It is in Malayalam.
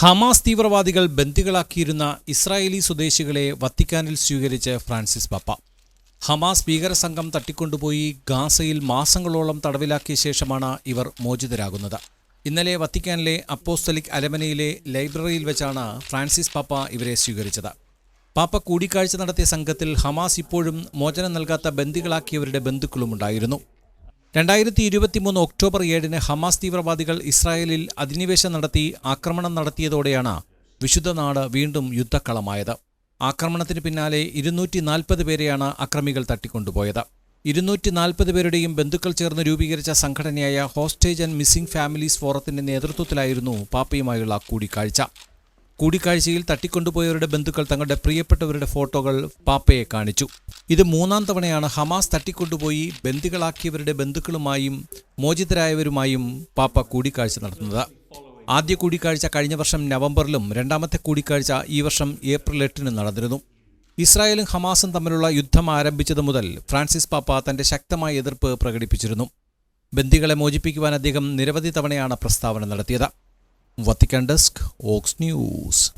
ഹമാസ് തീവ്രവാദികൾ ബന്ദികളാക്കിയിരുന്ന ഇസ്രായേലി സ്വദേശികളെ വത്തിക്കാനിൽ സ്വീകരിച്ച് ഫ്രാൻസിസ് പപ്പ. ഹമാസ് ഭീകര സംഘം തട്ടിക്കൊണ്ടുപോയി ഗാസയിൽ മാസങ്ങളോളം തടവിലാക്കിയ ശേഷമാണ് ഇവർ മോചിതരാകുന്നത്. ഇന്നലെ വത്തിക്കാനിലെ അപ്പോസ്തലിക് അലമനയിലെ ലൈബ്രറിയിൽ വെച്ചാണ് ഫ്രാൻസിസ് പാപ്പ ഇവരെ സ്വീകരിച്ചത്. പാപ്പ കൂടിക്കാഴ്ച നടത്തിയ സംഘത്തിൽ ഹമാസ് ഇപ്പോഴും മോചനം നൽകാത്ത ബന്ദികളാക്കിയവരുടെ ബന്ധുക്കളുമുണ്ടായിരുന്നു. രണ്ടായിരത്തി ഇരുപത്തിമൂന്ന് ഒക്ടോബർ ഏഴിന് ഹമാസ് തീവ്രവാദികൾ ഇസ്രായേലിൽ അധിനിവേശം നടത്തി ആക്രമണം നടത്തിയതോടെയാണ് വിശുദ്ധ നാട് വീണ്ടും യുദ്ധക്കളമായത്. ആക്രമണത്തിന് പിന്നാലെ ഇരുന്നൂറ്റി നാൽപ്പത് പേരെയാണ് അക്രമികൾ തട്ടിക്കൊണ്ടുപോയത്. ഇരുന്നൂറ്റി നാൽപ്പത് പേരുടെയും ബന്ധുക്കൾ ചേർന്ന് രൂപീകരിച്ച സംഘടനയായ ഹോസ്റ്റേജ് ആൻഡ് മിസ്സിംഗ് ഫാമിലീസ് ഫോറത്തിന്റെ നേതൃത്വത്തിലായിരുന്നു പാപ്പയുമായുള്ള കൂടിക്കാഴ്ച. കൂടിക്കാഴ്ചയിൽ തട്ടിക്കൊണ്ടുപോയവരുടെ ബന്ധുക്കൾ തങ്ങളുടെ പ്രിയപ്പെട്ടവരുടെ ഫോട്ടോകൾ പാപ്പയെ കാണിച്ചു. ഇത് മൂന്നാം തവണയാണ് ഹമാസ് തട്ടിക്കൊണ്ടുപോയി ബന്ദികളാക്കിയവരുടെ ബന്ധുക്കളുമായും മോചിതരായവരുമായും പാപ്പ കൂടിക്കാഴ്ച നടത്തുന്നത്. ആദ്യ കൂടിക്കാഴ്ച കഴിഞ്ഞ വർഷം നവംബറിലും രണ്ടാമത്തെ കൂടിക്കാഴ്ച ഈ വർഷം ഏപ്രിൽ എട്ടിന് നടന്നിരുന്നു. ഇസ്രായേലും ഹമാസും തമ്മിലുള്ള യുദ്ധം ആരംഭിച്ചതു മുതൽ ഫ്രാൻസിസ് പാപ്പ തന്റെ ശക്തമായ എതിർപ്പ് പ്രകടിപ്പിച്ചിരുന്നു. ബന്ദികളെ മോചിപ്പിക്കുവാൻ അദ്ദേഹം നിരവധി തവണയാണ് പ്രസ്താവന നടത്തിയത്. വത്തിക്കാൻ ഡെസ്ക് ഓക്സ് ന്യൂസ്.